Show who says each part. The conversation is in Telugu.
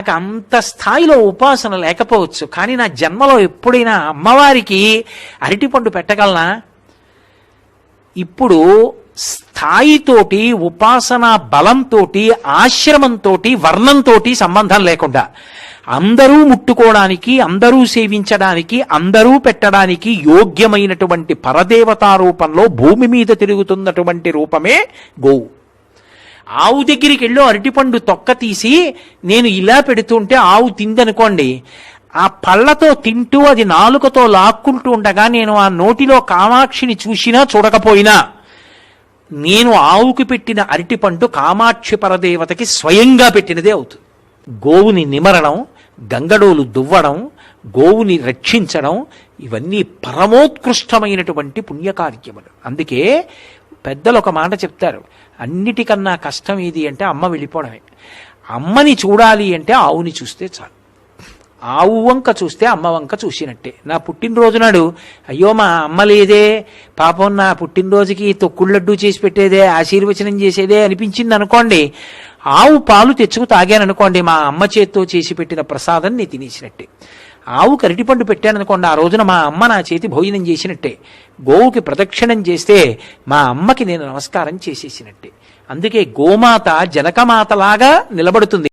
Speaker 1: నాకు అంత స్థాయిలో ఉపాసన లేకపోవచ్చు కానీ నా జన్మలో ఎప్పుడైనా అమ్మవారికి అరటిపండు పెట్టగలనా? ఇప్పుడు స్థాయితోటి ఉపాసనా బలంతోటి ఆశ్రమంతోటి వర్ణంతోటి సంబంధం లేకుండా అందరూ ముట్టుకోవడానికి అందరూ సేవించడానికి అందరూ పెట్టడానికి యోగ్యమైనటువంటి పరదేవతా రూపంలో భూమి మీద తిరుగుతున్నటువంటి రూపమే గోవు. ఆవు దగ్గరికి వెళ్ళి అరటిపండు తొక్క తీసి నేను ఇలా పెడుతుంటే ఆవు తిందనుకోండి ఆ పళ్ళతో తింటూ అది నాలుకతో లాక్కుంటూ ఉండగా నేను ఆ నోటిలో కామాక్షిని చూసినా చూడకపోయినా నేను ఆవుకి పెట్టిన అరటిపండు కామాక్షి పరదేవతకి స్వయంగా పెట్టినదే అవుతుంది. గోవుని నిమరడం గంగడోలు దువ్వడం గోవుని రక్షించడం ఇవన్నీ పరమోత్కృష్టమైనటువంటి పుణ్యకార్యములు. అందుకే పెద్దలు ఒక మాట చెప్తారు. అన్నిటికన్నా కష్టం ఏది అంటే అమ్మ వెళ్ళిపోవడమే. అమ్మని చూడాలి అంటే ఆవుని చూస్తే చాలు. ఆవు వంక చూస్తే అమ్మ వంక చూసినట్టే. నా పుట్టినరోజు నాడు అయ్యో మా అమ్మ లేదే పాపం నా పుట్టినరోజుకి తొక్కుడు లడ్డు చేసి పెట్టేదే ఆశీర్వచనం చేసేదే అనిపించింది అనుకోండి ఆవు పాలు తెచ్చుకు తాగాననుకోండి మా అమ్మ చేత్తో చేసి పెట్టిన ప్రసాదం నేను తినేసినట్టే. ఆవుకి అరటిపండు పెట్టాననుకోండి ఆ రోజున మా అమ్మ నా చేతి భోజనం చేసినట్టే. గోవుకి ప్రదక్షిణం చేస్తే మా అమ్మకి నేను నమస్కారం చేసేసినట్టే. అందుకే గోమాత జనకమాతలాగా నిలబడుతుంది.